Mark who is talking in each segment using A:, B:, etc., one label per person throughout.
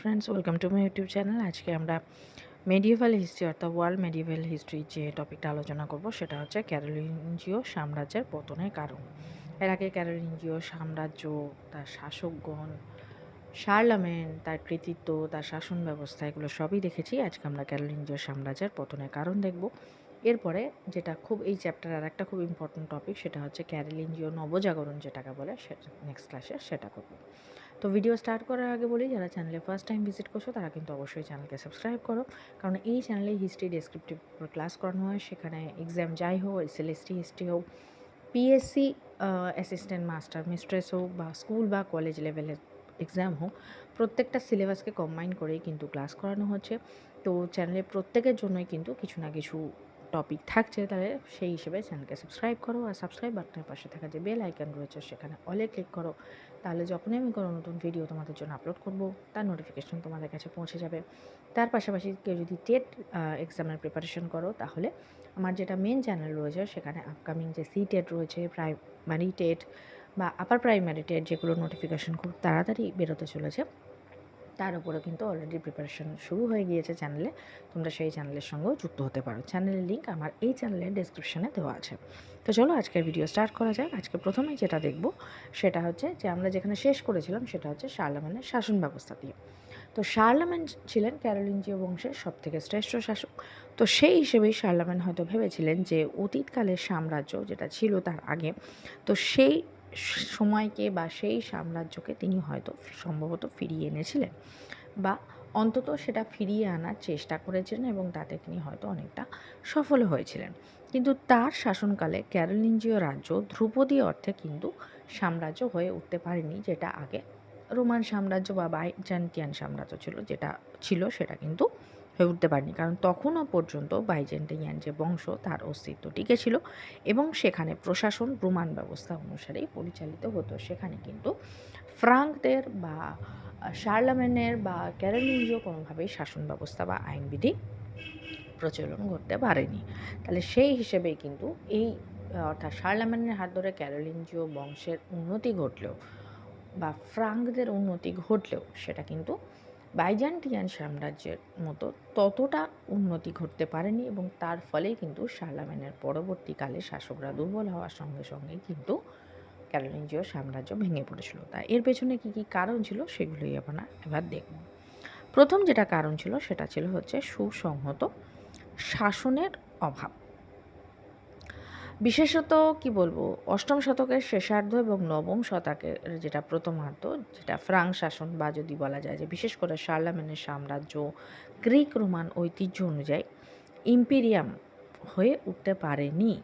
A: Friends welcome to my YouTube channel আজকে আমরা medieval history অর্থাৎ ওয়ার্ল্ড মেডিয়েভাল হিস্ট্রি যে টপিকটা আলোচনা করব, সেটা হচ্ছে ক্যারোলিনজিও সাম্রাজ্যের পতনের কারণ। এর আগে ক্যারোলিনজিও সাম্রাজ্য, তার শাসকগণ, শার্লামেন, তার কৃতিত্ব, তার শাসন ব্যবস্থা, এগুলো সবই দেখেছি। আজকে আমরা ক্যারোলিনজিও সাম্রাজ্যের পতনের কারণ দেখব। এরপরে যেটা খুব, এই চ্যাপ্টার আর একটা খুব ইম্পর্টেন্ট টপিক সেটা হচ্ছে ক্যারোলিনজিও নবজাগরণ যেটাকে বলে সেটা নেক্সট ক্লাসে সেটা করব। তো ভিডিও স্টার্ট করার আগে বলি, যারা চ্যানেলে ফার্স্ট টাইম ভিজিট করছ, তারা কিন্তু অবশ্যই চ্যানেলকে সাবস্ক্রাইব করো। কারণ এই চ্যানেলে হিস্ট্রি ডেসক্রিপটিভ ক্লাস করানো হয়। সেখানে এক্সাম যাই হোক এসএলএসটি হিস্ট্রি হোক পিএসসি অ্যাসিস্ট্যান্ট মাস্টার মিস্ট্রেস হোক বা স্কুল বা কলেজ লেভেলের এক্সাম হোক, প্রত্যেকটা সিলেবাসকে কম্বাইন করেই কিন্তু ক্লাস করানো হচ্ছে। তো চ্যানেলে প্রত্যেকের জন্যই কিন্তু কিছু না কিছু টপিক থাকছে, তাহলে সেই হিসেবে চ্যানেলকে সাবস্ক্রাইব করো আর সাবস্ক্রাইব বাটনের পাশে থাকা যে বেল আইকন রয়েছে, সেখানে অলে ক্লিক করো। তাহলে যখনই আমি কোনো নতুন ভিডিও তোমাদের জন্য আপলোড করব, তার নোটিফিকেশন তোমাদের কাছে পৌঁছে যাবে। তার পাশাপাশি কেউ যদি টেট এক্সামের প্রিপারেশন করো, তাহলে আমার যেটা মেন চ্যানেল রয়েছে, সেখানে আপকামিং যে সি টেট রয়েছে প্রাইমারি টেট বা আপার প্রাইমারি টেট যেগুলো নোটিফিকেশন খুব তাড়াতাড়ি বেরোতে চলেছে তার উপরে কিন্তু অলরেডি প্রিপারেশন শুরু হয়ে গিয়েছে চ্যানেলে তোমরা সেই চ্যানেলের সঙ্গেও যুক্ত হতে পারো। চ্যানেলের লিঙ্ক আমার এই চ্যানেলের ডিসক্রিপশানে দেওয়া আছে। তো চলো আজকের ভিডিও স্টার্ট করা যাক। আজকে প্রথমেই যেটা দেখব, সেটা হচ্ছে যে আমরা যেখানে শেষ করেছিলাম, সেটা হচ্ছে শার্লামেনের শাসন ব্যবস্থা দিয়ে। তো শার্লামেন ছিলেন ক্যারোলিনজিও বংশের সবথেকে শ্রেষ্ঠ শাসক। তো সেই হিসেবেই শার্লামেন হয়তো ভেবেছিলেন যে অতীতকালের সাম্রাজ্য যেটা ছিল তার আগে, তো সেই সময়কে বা সেই সাম্রাজ্যকে তিনি হয়তো সম্ভবত ফিরিয়ে এনেছিলেন বা অন্তত সেটা ফিরিয়ে আনার চেষ্টা করেছিলেন এবং তাতে তিনি হয়তো অনেকটা সফল হয়েছিলেন। কিন্তু তার শাসনকালে ক্যারোলিনজীয় রাজ্য ধ্রুপদী অর্থে কিন্তু সাম্রাজ্য হয়ে উঠতে পারেনি, যেটা আগে রোমান সাম্রাজ্য বা বাইজান্টিয়ান সাম্রাজ্য ছিল, যেটা ছিল সেটা কিন্তু হয়ে উঠতে পারেনি। কারণ তখনও পর্যন্ত বাইজেন্টিয়ান যে বংশ তার অস্তিত্ব টিকে ছিল এবং সেখানে প্রশাসন রোমান ব্যবস্থা অনুসারেই পরিচালিত হতো। সেখানে কিন্তু ফ্রাঙ্কদের বা শার্লামেনের বা ক্যারোলিনজীয় কোনোভাবেই শাসন ব্যবস্থা বা আইনবিধি প্রচলন করতে পারেনি। তাহলে সেই হিসেবেই কিন্তু এই অর্থাৎ শার্লামেনের হাত ধরে ক্যারোলিনজীয় বংশের উন্নতি ঘটলেও বা ফ্রাঙ্কদের উন্নতি ঘটলেও সেটা কিন্তু বাইজান্টিয়ান সাম্রাজ্যের মতো ততটা উন্নতি ঘটতে পারেনি এবং তার ফলেই কিন্তু শার্লামেনের পরবর্তীকালে শাসকরা দুর্বল হওয়ার সঙ্গে সঙ্গে কিন্তু ক্যারোলিনজীয় সাম্রাজ্য ভেঙে পড়েছিল। তা এর পেছনে কী কী কারণ ছিল সেগুলোই আমরা এবার দেখব। প্রথম যেটা কারণ ছিল সেটা ছিল হচ্ছে সুসংহত শাসনের অভাব। বিশেষত, কি বলব, অষ্টম শতকের শেষার্ধ এবং নবম শতকের যেটা প্রথমার্ধ, যেটা ফ্রাঙ্ক শাসন বা যদি বলা যায় যে বিশেষ করে শার্লামেনের সাম্রাজ্য, গ্রিক রোমান ঐতিহ্য অনুযায়ী ইম্পিরিয়াম হয়ে উঠতে পারেনি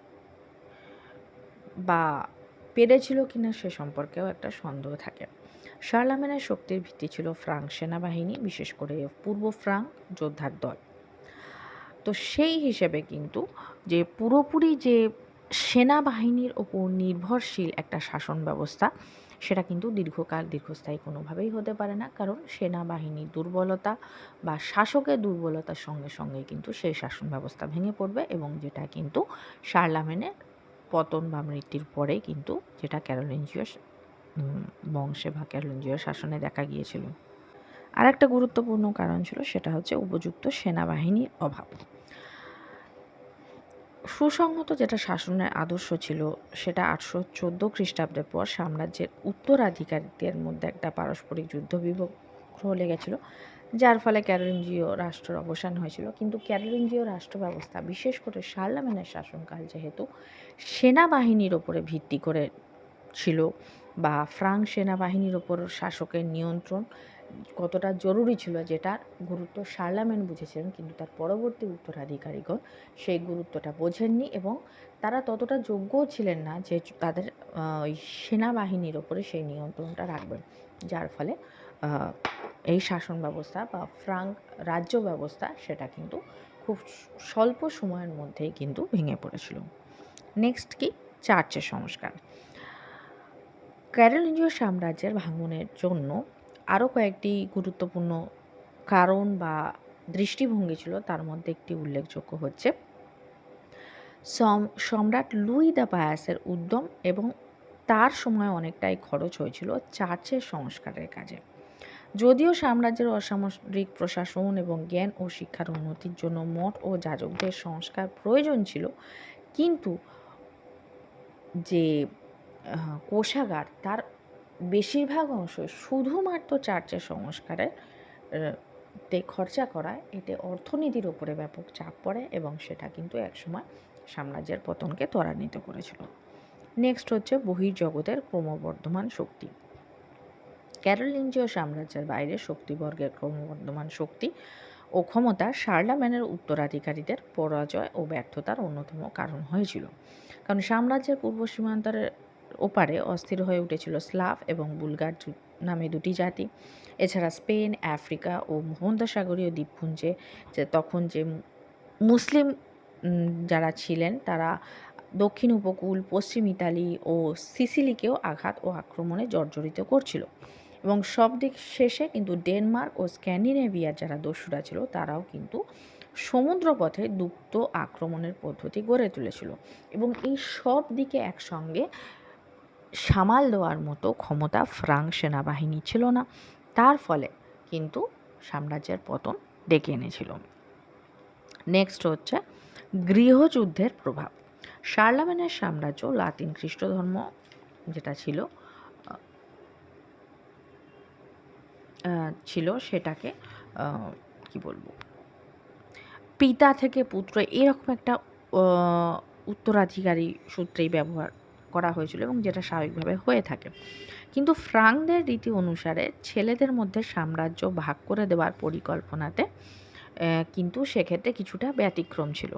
A: বা পেরেছিল কিনা সে সম্পর্কেও একটা সন্দেহ থাকে। শার্লামেনের শক্তির ভিত্তি ছিল ফ্রাঙ্ক সেনাবাহিনী, বিশেষ করে পূর্ব ফ্রাঙ্ক যোদ্ধার দল। তো সেই হিসেবে কিন্তু যে পুরোপুরি যে সেনাবাহিনীর ওপর নির্ভরশীল একটা শাসন ব্যবস্থা, সেটা কিন্তু দীর্ঘকাল, দীর্ঘস্থায়ী কোনোভাবেই হতে পারে না। কারণ সেনাবাহিনীর দুর্বলতা বা শাসকের দুর্বলতার সঙ্গে সঙ্গে কিন্তু সেই শাসন ব্যবস্থা ভেঙে পড়বে এবং যেটা কিন্তু শার্লামেনের পতন বা মৃত্যুর পরে কিন্তু যেটা ক্যারোলিনজিও বংশে বা ক্যারোলিনজিও শাসনে দেখা গিয়েছিল। আর একটা গুরুত্বপূর্ণ কারণ ছিল সেটা হচ্ছে উপযুক্ত সেনাবাহিনীর অভাব। সুসংহত যেটা শাসনের আদর্শ ছিল, সেটা আটশো চোদ্দ খ্রিস্টাব্দের পর সাম্রাজ্যের উত্তরাধিকারীদের মধ্যে একটা পারস্পরিক যুদ্ধ বিভক্ত লেগেছিল যার ফলে ক্যারোলিনজীয় রাষ্ট্রের অবসান হয়েছিল। কিন্তু ক্যারোলিনজীয় রাষ্ট্র ব্যবস্থা বিশেষ করে শার্লামেনের শাসনকাল যেহেতু, সেনাবাহিনীর ওপরে ভিত্তি করে ছিল বা ফ্রাঙ্ক সেনাবাহিনীর ওপর শাসকের নিয়ন্ত্রণ কতটা জরুরি ছিল যেটার গুরুত্ব শার্লামেন বুঝেছিলেন, কিন্তু তার পরবর্তী উত্তরাধিকারীগণ সেই গুরুত্বটা বোঝেননি এবং তারা ততটা যোগ্যও ছিলেন না যে তাদের ওই সেনাবাহিনীর ওপরে সেই নিয়ন্ত্রণটা রাখবেন। যার ফলে এই শাসন ব্যবস্থা বা ফ্রাঙ্ক রাজ্য ব্যবস্থা সেটা কিন্তু খুব স্বল্প সময়ের মধ্যেই কিন্তু ভেঙে পড়েছিল। নেক্সট কি? চার্চের সংস্কার। ক্যারোলিঞ্জীয় সাম্রাজ্যের ভাঙনের জন্য আরও কয়েকটি গুরুত্বপূর্ণ কারণ বা দৃষ্টিভঙ্গি ছিল, তার মধ্যে একটি উল্লেখযোগ্য হচ্ছে সম্রাট লুই দ্য পায়াসের উদ্যম এবং তার সময় অনেকটাই খরচ হয়েছিল চার্চের সংস্কারের কাজে। যদিও সাম্রাজ্যের অসামরিক প্রশাসন এবং জ্ঞান ও শিক্ষার উন্নতির জন্য মঠ ও যাজকদের সংস্কার প্রয়োজন ছিল, কিন্তু যে কোষাগার, তার বেশিরভাগ অংশ শুধুমাত্র চার্চের সংস্কারে তে খরচা করায় এতে অর্থনীতির ওপরে ব্যাপক চাপ পড়ে এবং সেটা কিন্তু একসময় সাম্রাজ্যের পতনকে ত্বরান্বিত করেছিল। নেক্সট হচ্ছে বহির্জগতের ক্রমবর্ধমান শক্তি। ক্যারোলিঞ্জীয় সাম্রাজ্যের বাইরে শক্তিবর্গের ক্রমবর্ধমান শক্তি ও ক্ষমতা শার্লাম্যানের উত্তরাধিকারীদের পরাজয় ও ব্যর্থতার অন্যতম কারণ হয়েছিল। কারণ সাম্রাজ্যের পূর্ব সীমান্তের ওপারে অস্থির হয়ে উঠেছিল স্লাভ এবং বুলগার নামে দুটি জাতি। এছাড়া স্পেন, আফ্রিকা ও ভূমধ্যসাগরীয় দ্বীপপুঞ্জে যে তখন যে মুসলিম যারা ছিলেন, তারা দক্ষিণ উপকূল, পশ্চিম ইতালি ও সিসিলিকেও আঘাত ও আক্রমণে জর্জরিত করছিল। এবং সব দিক শেষে কিন্তু ডেনমার্ক ও স্ক্যান্ডিনেভিয়ার যারা দস্যুরা ছিল, তারাও কিন্তু সমুদ্রপথে দুপ্ত আক্রমণের পদ্ধতি গড়ে তুলেছিল। এবং এই সব দিকে একসঙ্গে সামাল দেওয়ার মতো ক্ষমতা ফ্রাঙ্ক সেনাবাহিনী ছিল না। তার ফলে কিন্তু সাম্রাজ্যের পতন ডেকে এনেছিল। নেক্সট হচ্ছে গৃহযুদ্ধের প্রভাব। শার্লামেনের সাম্রাজ্য লাতিন খ্রিস্ট ধর্ম যেটা ছিল ছিল সেটাকে কি বলব, পিতা থেকে পুত্র এরকম একটা উত্তরাধিকারী সূত্রেই ব্যবহার করা হয়েছিল এবং যেটা স্বাভাবিকভাবে হয়ে থাকে। কিন্তু ফ্রাঙ্কদের রীতি অনুসারে ছেলেদের মধ্যে সাম্রাজ্য ভাগ করে দেওয়ার পরিকল্পনাতে কিন্তু সেক্ষেত্রে কিছুটা ব্যতিক্রম ছিল।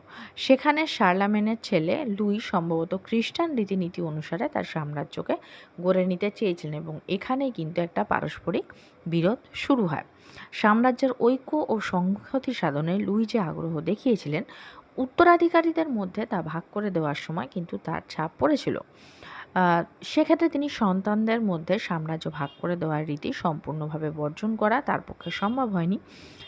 A: সেখানে শার্লামেনের ছেলে লুই সম্ভবত খ্রিস্টান রীতিনীতি অনুসারে তার সাম্রাজ্যকে গড়ে নিতে চেয়েছিলেন এবং এখানেই কিন্তু একটা পারস্পরিক বিরোধ শুরু হয়। সাম্রাজ্যের ঐক্য ও সংহতি সাধনে লুই যে আগ্রহ দেখিয়েছিলেন উত্তরাধিকারীদের মধ্যে তা ভাগ করে দেওয়ার সময় কিন্তু তার ছাপ পড়েছিল। সেক্ষেত্রে তিনি সন্তানদের মধ্যে সাম্রাজ্য ভাগ করে দেওয়ার রীতি সম্পূর্ণভাবে বর্জন করা তার পক্ষে সম্ভব হয়নি।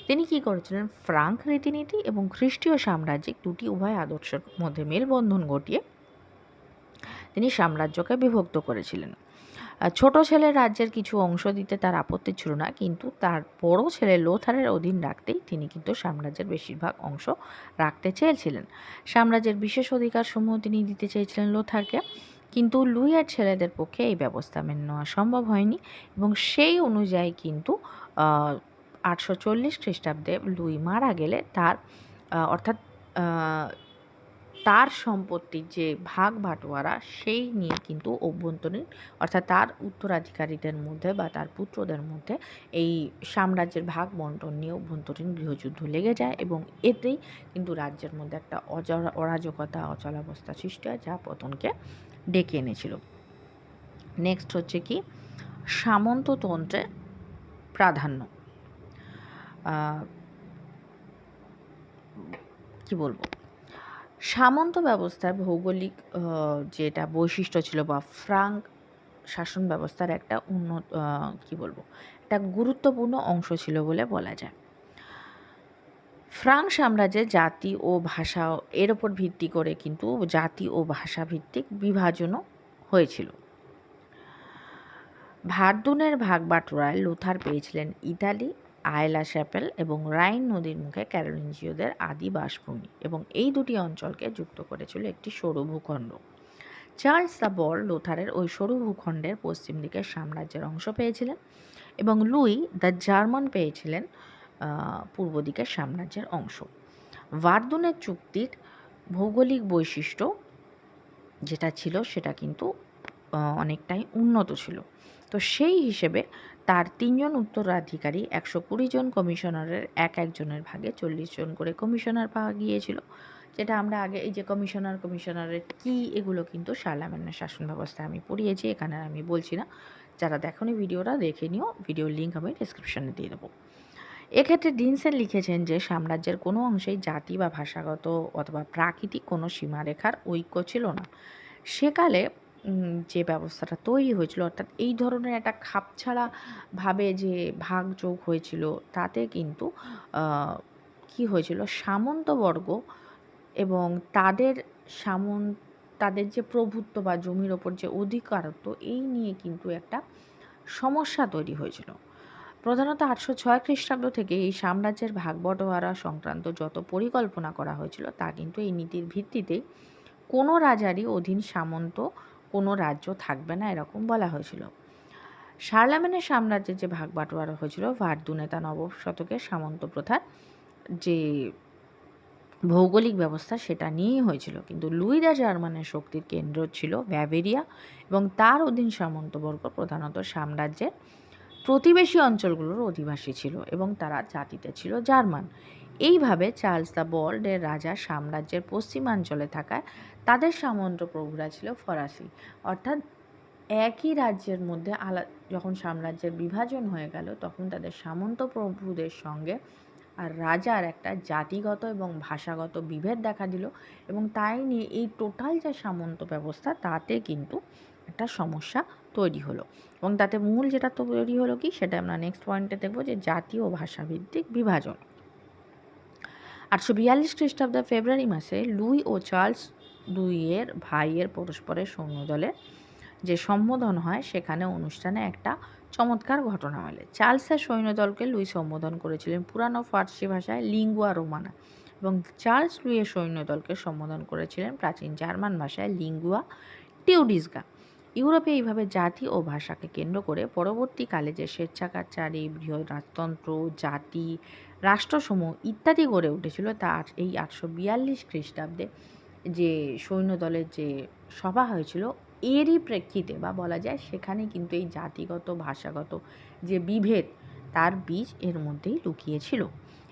A: তিনি কি করেছিলেন? ফ্রাঙ্ক রীতিনীতি এবং খ্রিস্টীয় সাম্রাজ্যিক দুটি উভয় আদর্শের মধ্যে মেলবন্ধন ঘটিয়ে তিনি সাম্রাজ্যকে বিভক্ত করেছিলেন। ছোট ছেলের রাজ্যের কিছু অংশ দিতে তার আপত্তি ছিল না, কিন্তু তার বড় ছেলে লোথারের অধীন রাখতেই তিনি কিন্তু সাম্রাজ্যের বেশিরভাগ অংশ রাখতে চেয়েছিলেন। সাম্রাজ্যের বিশেষ অধিকার সমূহ তিনি দিতে চেয়েছিলেন লোথারকে, কিন্তু লুইয়ের ছেলেদের পক্ষে এই ব্যবস্থা মেনে নেওয়া সম্ভব হয়নি এবং সেই অনুযায়ী কিন্তু আটশো চল্লিশ খ্রিস্টাব্দে লুই মারা গেলে তার অর্থাৎ তার সম্পত্তির যে ভাগ বাটোয়ারা সেই নিয়ে কিন্তু অভ্যন্তরীণ, অর্থাৎ তার উত্তরাধিকারীদের মধ্যে বা তার পুত্রদের মধ্যে এই সাম্রাজ্যের ভাগ বন্টন নিয়ে অভ্যন্তরীণ গৃহযুদ্ধ লেগে যায় এবং এতেই কিন্তু রাজ্যের মধ্যে একটা অজরা, অরাজকতা, অচলাবস্থা সৃষ্টি হয় যা পতনকে ডেকে এনেছিল। নেক্সট হচ্ছে কি? সামন্ততন্ত্রের প্রাধান্য। কি বলব? সামন্ত ব্যবস্থার ভৌগোলিক যেটা বৈশিষ্ট্য ছিল বা ফ্রাঙ্ক শাসন ব্যবস্থার একটা উন্নত কি বলব, একটা গুরুত্বপূর্ণ অংশ ছিল বলে বলা যায়। ফ্রাঙ্ক সাম্রাজ্যে জাতি ও ভাষা এর ওপর ভিত্তি করে কিন্তু জাতি ও ভাষা ভিত্তিক বিভাজনও হয়েছিল। ভার্দুনের ভাগ বাটোয়ারায় লুথার পেয়েছিলেন ইতালি আয়লা শ্যাপেল এবং রাইন নদীর মুখে ক্যারোলিঞ্জিওদের আদি বাসভূমি এবং এই দুটি অঞ্চলকে যুক্ত করেছিল একটি সরু ভূখণ্ড। চার্লস দ্য বর লুথারের ওই সরু ভূখণ্ডের পশ্চিম দিকের সাম্রাজ্যের অংশ পেয়েছিলেন এবং লুই দ্য জার্মান পেয়েছিলেন পূর্ব দিকের সাম্রাজ্যের অংশ। ভার্দুনের চুক্তির ভৌগোলিক বৈশিষ্ট্য যেটা ছিল সেটা কিন্তু অনেকটাই উন্নত ছিল। তো সেই হিসেবে তার তিনজন উত্তরাধিকারী, একশো কুড়ি জন কমিশনারের, এক একজনের ভাগে চল্লিশ জন করে কমিশনার পাওয়া গিয়েছিল। যেটা আমরা আগে, এই যে কমিশনার, কমিশনারের কি, এগুলো কিন্তু শার্লামেনের শাসন ব্যবস্থা আমি পড়িয়েছি, এখানে আমি বলছি না। যারা দেখনি ভিডিওটা, দেখে নিও। ভিডিওর লিঙ্ক আমি ডিসক্রিপশনে দিয়ে দেবো। এক্ষেত্রে ডিনসেন লিখেছেন যে, সাম্রাজ্যের কোনো অংশেই জাতি বা ভাষাগত অথবা প্রাকৃতিক কোনো সীমারেখার ঐক্য ছিল না। সেকালে যে ব্যবস্থাটা তৈরি হয়েছিল, অর্থাৎ এই ধরনের একটা খাপছাড়া ভাবে যে ভাগযোগ হয়েছিল, তাতে কিন্তু কি হয়েছিল? সামন্তবর্গ এবং তাদের সামন, তাদের যে প্রভুত্ব বা জমির ওপর যে অধিকারত্ব, এই নিয়ে কিন্তু একটা সমস্যা তৈরি হয়েছিল। প্রধানত আটশো ছয় খ্রিস্টাব্দ থেকে এই সাম্রাজ্যের ভাগ বটোয়ারা সংক্রান্ত যত পরিকল্পনা করা হয়েছিল, তা কিন্তু এই নীতির ভিত্তিতেই কোনো রাজারই অধীন সামন্ত কোনো রাজ্য থাকবে না, এরকম বলা হয়েছিল। শার্লামেনের সাম্রাজ্যের যে ভাগ বাটোয়ারা হয়েছিল ভারদুনে তা নবম শতকের সামন্ত প্রথার যে ভৌগোলিক ব্যবস্থা, সেটা নিয়েই হয়েছিল। কিন্তু লুইদা জার্মানের শক্তির কেন্দ্র ছিল ব্যাভেরিয়া এবং তার অধীন সামন্তবর্গ প্রধানত সাম্রাজ্যের প্রতিবেশী অঞ্চলগুলোর অধিবাসী ছিল এবং তারা জাতিতে ছিল জার্মান। এইভাবে চার্লস দ্য বল্ডের রাজা সাম্রাজ্যের পশ্চিমাঞ্চলে থাকায় তাদের সামন্ত প্রভুরা ছিল ফরাসি। অর্থাৎ একই রাজ্যের মধ্যে আলা, যখন সাম্রাজ্যের বিভাজন হয়ে গেল, তখন তাদের সামন্ত প্রভুদের সঙ্গে আর রাজার একটা জাতিগত এবং ভাষাগত বিভেদ দেখা দিল এবং তাই নিয়ে এই টোটাল যে সামন্ত ব্যবস্থা, তাতে কিন্তু একটা সমস্যা তৈরি হলো। এবং তাতে মূল যেটা তৈরি হলো কি, সেটা আমরা নেক্সট পয়েন্টে দেখব যে জাতীয় ভাষাভিত্তিক বিভাজন। আটশো বিয়াল্লিশ খ্রিস্টাব্দের ফেব্রুয়ারি মাসে লুই ও চার্লস দুইয়ের ভাইয়ের পরস্পরের সৈন্যদলের যে সম্বোধন হয়, সেখানে অনুষ্ঠানে একটা চমৎকার ঘটনা মেলে। চার্লসের সৈন্যদলকে লুই সম্বোধন করেছিলেন পুরানো ফার্সি ভাষায় লিঙ্গুয়া রোমানা এবং চার্লস লুইয়ের সৈন্যদলকে সম্বোধন করেছিলেন প্রাচীন জার্মান ভাষায় লিঙ্গুয়া টিউডিসগা। ইউরোপে এইভাবে জাতি ও ভাষাকে কেন্দ্র করে পরবর্তীকালে যে স্বেচ্ছাচারী, বৃহৎ রাজতন্ত্র, জাতি রাষ্ট্রসমূহ ইত্যাদি গড়ে উঠেছিল তা এই আটশো বিয়াল্লিশ খ্রিস্টাব্দে যে সৈন্যদলের যে সভা হয়েছিল, এরই প্রেক্ষিতে বা বলা যায় সেখানে কিন্তু এই জাতিগত, ভাষাগত যে বিভেদ, তার বীজ এর মধ্যেই লুকিয়েছিল।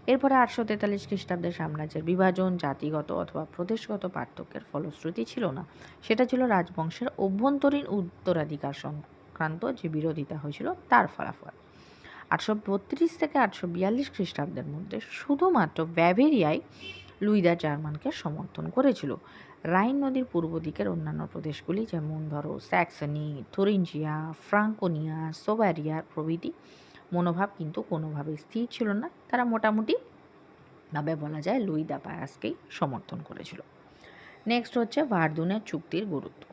A: এরপরে আটশো তেতাল্লিশ খ্রিস্টাব্দের সাম্রাজ্যের বিভাজন, জাতিগত অথবা প্রদেশগত পার্থক্যের ফলশ্রুতি ছিল না। সেটা ছিল রাজবংশের অভ্যন্তরীণ উত্তরাধিকার সংক্রান্ত যে বিরোধিতা হয়েছিল, তার ফলাফল। আটশো বত্রিশ থেকে আটশো বিয়াল্লিশ খ্রিস্টাব্দের মধ্যে শুধুমাত্র ব্যাভেরিয়ায় লুইদা জার্মানকে সমর্থন করেছিল। রাইন নদীর পূর্ব দিকের অন্যান্য প্রদেশগুলি যেমন ধরো স্যাক্সনি, থরিঞ্জিয়া, ফ্রাঙ্কোনিয়া সোভারিয়া প্রভৃতি মনোভাব কিন্তু কোনোভাবেই স্থির ছিল না। তারা মোটামুটি ভাবে বলা যায় লুইদা পায়াসকেই সমর্থন করেছিল। নেক্সট হচ্ছে ভার্দুনের চুক্তির গুরুত্ব।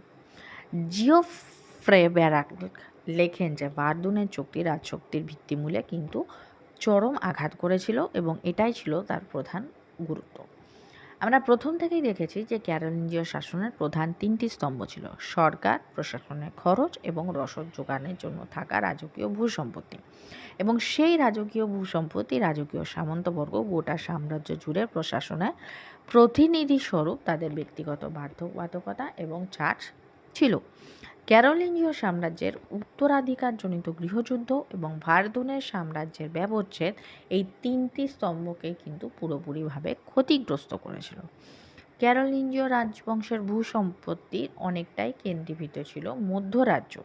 A: জিওফ্রে ব্যারাক লেখেন যে ভার্দুনের চুক্তি রাজশক্তির ভিত্তিমূলে কিন্তু চরম আঘাত করেছিল এবং এটাই ছিল তার প্রধান গুরুত্ব। আমরা প্রথম থেকেই দেখেছি যে ক্যারোলিঞ্জীয় শাসনের প্রধান তিনটি স্তম্ভ ছিল, সরকার, প্রশাসনের খরচ এবং রসদ যোগানের জন্য থাকা রাজকীয় ভূসম্পত্তি। এবং সেই রাজকীয় ভূসম্পত্তি রাজকীয় সামন্তবর্গ গোটা সাম্রাজ্য জুড়ে প্রশাসনের প্রতিনিধি স্বরূপ তাদের ব্যক্তিগত বাধ্যবাধকতা এবং চার্জ ছিল। ক্যারোলিনীয় সাম্রাজ্যের উত্তরাধিকারজনিত গৃহযুদ্ধ এবং ভারদনের সাম্রাজ্যের ব্যবচ্ছেদ এই তিনটি স্তম্ভকে কিন্তু পুরোপুরিভাবে ক্ষতিগ্রস্ত করেছিল। ক্যারোলিঞ্জীয় রাজবংশের ভূসম্পত্তির অনেকটাই কেন্দ্রীভূত ছিল মধ্যরাজ্য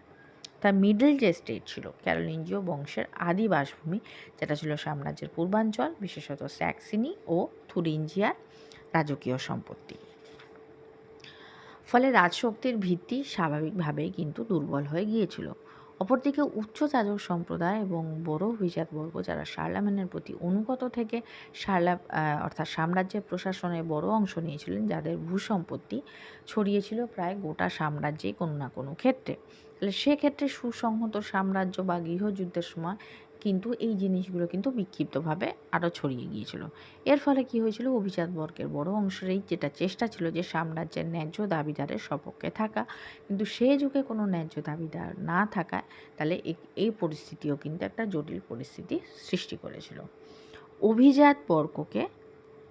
A: তার মিডল যে স্টেট ছিল ক্যারোলিঞ্জীয় বংশের আদি বাসভূমি, যেটা ছিল সাম্রাজ্যের পূর্বাঞ্চল, বিশেষত স্যাক্সিনি ও থুরিঞ্জিয়ার রাজকীয় সম্পত্তি। ফলে রাজশক্তির ভিত্তি স্বাভাবিকভাবেই কিন্তু দুর্বল হয়ে গিয়েছিল। অপরদিকে উচ্চ যাজক সম্প্রদায় এবং বড় অভিজাতবর্গ যারা শার্লামেনের প্রতি অনুগত থেকে শার্লা অর্থাৎ সাম্রাজ্যের প্রশাসনে বড় অংশ নিয়েছিলেন, যাদের ভূসম্পত্তি ছড়িয়েছিল প্রায় গোটা সাম্রাজ্যেই কোনো না কোনো ক্ষেত্রে। তাহলে সেক্ষেত্রে সুসংহত সাম্রাজ্য বা গৃহযুদ্ধের সময় কিন্তু এই জিনিসগুলো কিন্তু বিক্ষিপ্তভাবে আরও ছড়িয়ে গিয়েছিল। এর ফলে কি হয়েছিল? অভিজাত বর্গের বড় অংশেরই যেটা চেষ্টা ছিল যে সাম্রাজ্যের ন্যায্য দাবিদারের সপক্ষে থাকা। কিন্তু সে যুগে কোনো ন্যায্য দাবিদার না থাকায় তাহলে এই পরিস্থিতিও কিন্তু একটা জটিল পরিস্থিতি সৃষ্টি করেছিল। অভিজাত বর্গকে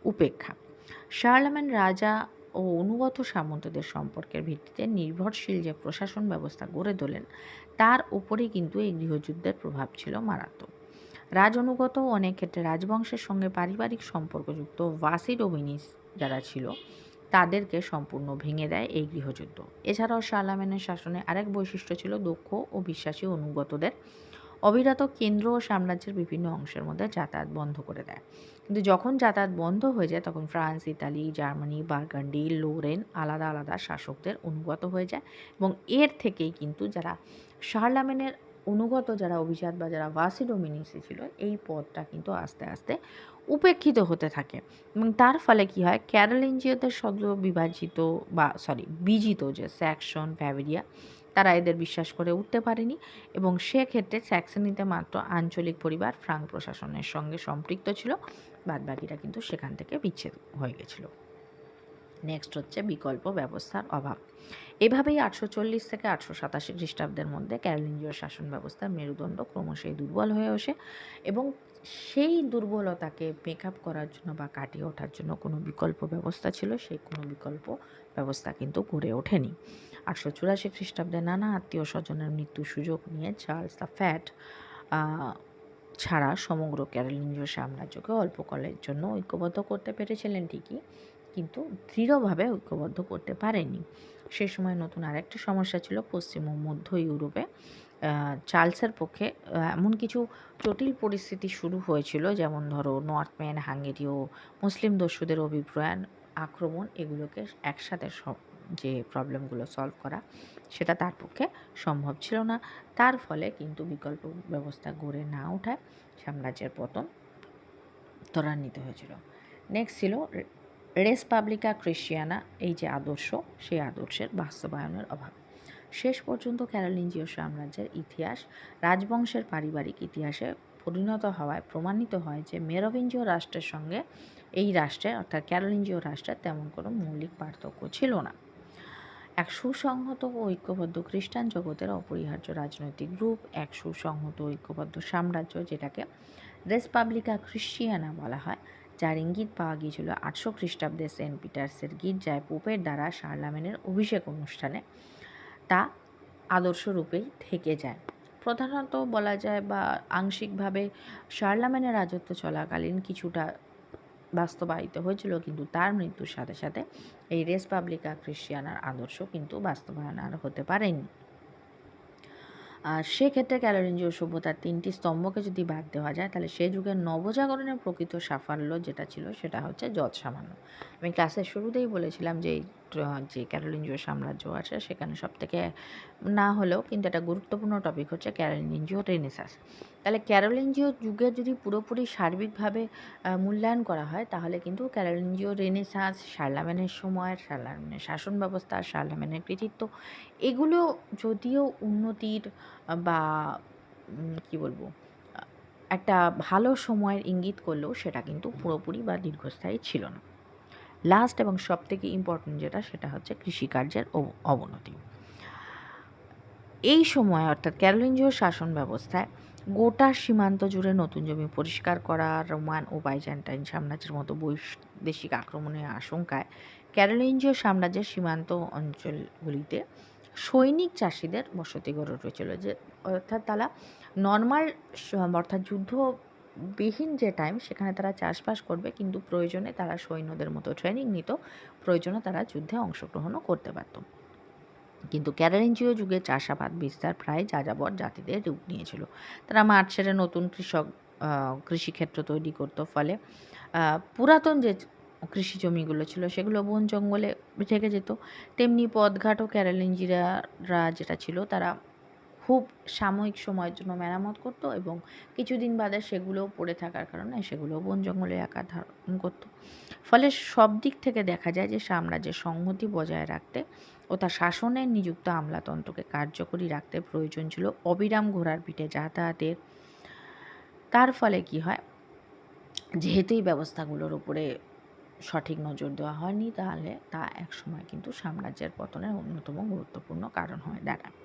A: উপেক্ষা। শার্লামেন রাজা ও অনুগত সামন্তদের সম্পর্কের ভিত্তিতে নির্ভরশীল যে প্রশাসন ব্যবস্থা গড়ে তোলেন, তার উপরেই কিন্তু এই গৃহযুদ্ধের প্রভাব ছিল মারাত্মক। রাজ অনুগত অনেক ক্ষেত্রে রাজবংশের সঙ্গে পারিবারিক সম্পর্কযুক্ত ভাসিডোমিনিস যারা ছিল, তাদেরকে সম্পূর্ণ ভেঙে দেয় এই গৃহযুদ্ধ। এছাড়াও শার্লামেনের শাসনে আরেক বৈশিষ্ট্য ছিল দক্ষ ও বিশ্বাসী অনুগতদের অবিরত কেন্দ্র ও সাম্রাজ্যের বিভিন্ন অংশের মধ্যে যাতায়াত বন্ধ করে দেয়। কিন্তু যখন যাতায়াত বন্ধ হয়ে যায়, তখন France, Italy, Germany Burgundy Lorraine আলাদা আলাদা শাসকদের অনুগত হয়ে যায় এবং এর থেকেই কিন্তু যারা শার্লামেনের অনুগত, যারা অভিজাত বা যারা ভাসিডোমিনিসি ছিল, এই পদটা কিন্তু আস্তে আস্তে উপেক্ষিত হতে থাকে। এবং তার ফলে কি হয় ক্যারোলিঞ্জিওদের সদ্য বিভাজিত বা, সরি, বিজিত যে স্যাকশন ভ্যাভেরিয়া তারা এদের বিশ্বাস করে উঠতে পারেনি এবং সেক্ষেত্রে স্যাক্সনিতে মাত্র আঞ্চলিক পরিবার ফ্রাঙ্ক প্রশাসনের সঙ্গে সম্পৃক্ত ছিল। বাদবাকিরা কিন্তু সেখান থেকে বিচ্ছেদ হয়ে গেছিল। নেক্সট হচ্ছে বিকল্প ব্যবস্থার অভাব। এভাবেই আটশো চল্লিশ থেকে আটশো সাতাশি খ্রিস্টাব্দের মধ্যে ক্যারলিঞ্জীয় শাসন ব্যবস্থার মেরুদণ্ড ক্রমশই দুর্বল হয়ে ওঠে এবং সেই দুর্বলতাকে মেক আপ করার জন্য বা কাটিয়ে ওঠার জন্য কোনো বিকল্প ব্যবস্থা ছিল, সেই কোনো বিকল্প ব্যবস্থা কিন্তু গড়ে ওঠেনি। আটশো চুরাশি খ্রিস্টাব্দে নানা আত্মীয় স্বজনের মৃত্যুর সুযোগ নিয়ে চার্লস দ্য ফ্যাট ছাড়া সমগ্র ক্যারলিঞ্জীয় সাম্রাজ্যকে অল্পকালের জন্য ঐক্যবদ্ধ করতে পেরেছিলেন ঠিকই, কিন্তু দৃঢ়ভাবে ঐক্যবদ্ধ করতে পারেনি সে সময় নতুন আরেকটি সমস্যা ছিল পশ্চিম ও মধ্য ইউরোপে চার্লসের পক্ষে এমন কিছু জটিল পরিস্থিতি শুরু হয়েছিল, যেমন ধরো নর্থম্যান হাঙ্গেরি ও মুসলিম দস্যুদের অভিপ্রায় আক্রমণ, এগুলোকে একসাথে যে প্রবলেমগুলো সলভ করা, সেটা তার পক্ষে সম্ভব ছিল না। তার ফলে কিন্তু বিকল্প ব্যবস্থা গড়ে না ওঠায় সাম্রাজ্যের পতন ত্বরান্বিত হয়েছিল। নেক্সট ছিল রেস পাবলিকা ক্রিশ্চিয়ানা এই যে আদর্শ, সেই আদর্শের বাস্তবায়নের অভাব। শেষ পর্যন্ত ক্যারোলিঞ্জিও সাম্রাজ্যের ইতিহাস রাজবংশের পারিবারিক ইতিহাসে পরিণত হওয়ায়, প্রমাণিত হয় যে মেরোভিঞ্জিও রাষ্ট্রের সঙ্গে এই রাষ্ট্রে, অর্থাৎ ক্যারোলিঞ্জিও রাষ্ট্রের তেমন কোনো মৌলিক পার্থক্য ছিল না। এক সুসংহত ও ঐক্যবদ্ধ খ্রিস্টান জগতের অপরিহার্য রাজনৈতিক গ্রুপ এক সুসংহত ঐক্যবদ্ধ সাম্রাজ্য যেটাকে রেসপাবলিকা ক্রিশ্চিয়ানা বলা হয়, যার ইঙ্গিত পাওয়া গিয়েছিল আটশো খ্রিস্টাব্দে সেন্ট পিটার্সের গির্জায় পোপের দ্বারা শার্লামেনের অভিষেক অনুষ্ঠানে। তা আদর্শরূপেই থেকে যায়। প্রধানত বলা যায় বা আংশিকভাবে শার্লামেনের রাজত্ব চলাকালীন কিছুটা বাস্তবায়িত হয়েছিল, কিন্তু তার মৃত্যুর সাথে সাথে এই রেস পাবলিকা ক্রিশ্চিয়ানার আদর্শ কিন্তু বাস্তবায়ন আর হতে পারেনি। আর সেক্ষেত্রে ক্যালোরিঞ্জিও সভ্যতার তিনটি স্তম্ভকে যদি বাদ দেওয়া যায়, তাহলে সেই যুগের নবজাগরণের প্রকৃত সাফল্য যেটা ছিল, সেটা হচ্ছে যৎ সামান্য আমি ক্লাসের শুরুতেই বলেছিলাম যে যে ক্যারোলিঞ্জিও সাম্রাজ্য আছে, সেখানে সব থেকে না হলেও কিন্তু একটা গুরুত্বপূর্ণ টপিক হচ্ছে ক্যারোলিঞ্জিও রেনেসাস তাহলে ক্যারোলিঞ্জিও যুগের যদি পুরোপুরি সার্বিকভাবে মূল্যায়ন করা হয়, তাহলে কিন্তু ক্যারোলিঞ্জিও রেনেসাস শার্লামেনের সময় শার্লামেনের শাসন ব্যবস্থা শার্লামেনের কৃতিত্ব, এগুলো যদিও উন্নতির, বা কি বলব একটা ভালো সময়ের ইঙ্গিত করলেও সেটা কিন্তু পুরোপুরি বা দীর্ঘস্থায়ী ছিল না। লাস্ট এবং সবথেকে ইম্পর্টেন্ট যেটা, সেটা হচ্ছে কৃষিকার্যের অবনতি। এই সময় অর্থাৎ ক্যারোলিঞ্জিও শাসন ব্যবস্থায় গোটা সীমান্ত জুড়ে নতুন জমি পরিষ্কার করা রোমান ও বাইজেন্টাইন সাম্রাজ্যের মতো বৈদেশিক আক্রমণের আশঙ্কায় ক্যারোলিঞ্জিও সাম্রাজ্যের সীমান্ত অঞ্চলগুলিতে সৈনিক চাষিদের বসতি গড়ে উঠেছিল যে, অর্থাৎ তারা নর্মাল অর্থাৎ যুদ্ধ বিহীন যে টাইম সেখানে তারা চাষবাস করবে, কিন্তু প্রয়োজনে তারা সৈন্যদের মতো ট্রেনিং নিত, প্রয়োজনে তারা যুদ্ধে অংশগ্রহণও করতে পারত। কিন্তু ক্যারারেঞ্জিও যুগে চাষাবাদ বিস্তার প্রায় যাযাবর জাতিদের রূপ নিয়েছিল। তারা মাঠ ছেড়ে নতুন কৃষক কৃষিক্ষেত্র তৈরি করতো, ফলে পুরাতন যে কৃষি জমিগুলো ছিল, সেগুলো বন জঙ্গলে থেকে যেত। তেমনি পথঘাট ও ক্যারালিঞ্জিরা যেটা ছিল, তারা খুব সাময়িক সময়ের জন্য মেরামত করতো এবং কিছুদিন বাদে সেগুলো পড়ে থাকার কারণে সেগুলো বন জঙ্গলে আকার ধারণ করতো। ফলে সব দিক থেকে দেখা যায় যে সাম্রাজ্যের সংহতি বজায় রাখতে ও তার শাসনে নিযুক্ত আমলাতন্ত্রকে কার্যকরী রাখতে প্রয়োজন ছিল অবিরাম ঘোড়ার পিঠে যাতায়াতের। তার ফলে কি হয়? যেহেতু এই ব্যবস্থাগুলোর উপরে সঠিক নজর দেওয়া হয়নি, তাহলে তা একসময় কিন্তু সাম্রাজ্যের পতনের অন্যতম গুরুত্বপূর্ণ কারণ হয়ে দাঁড়ায়।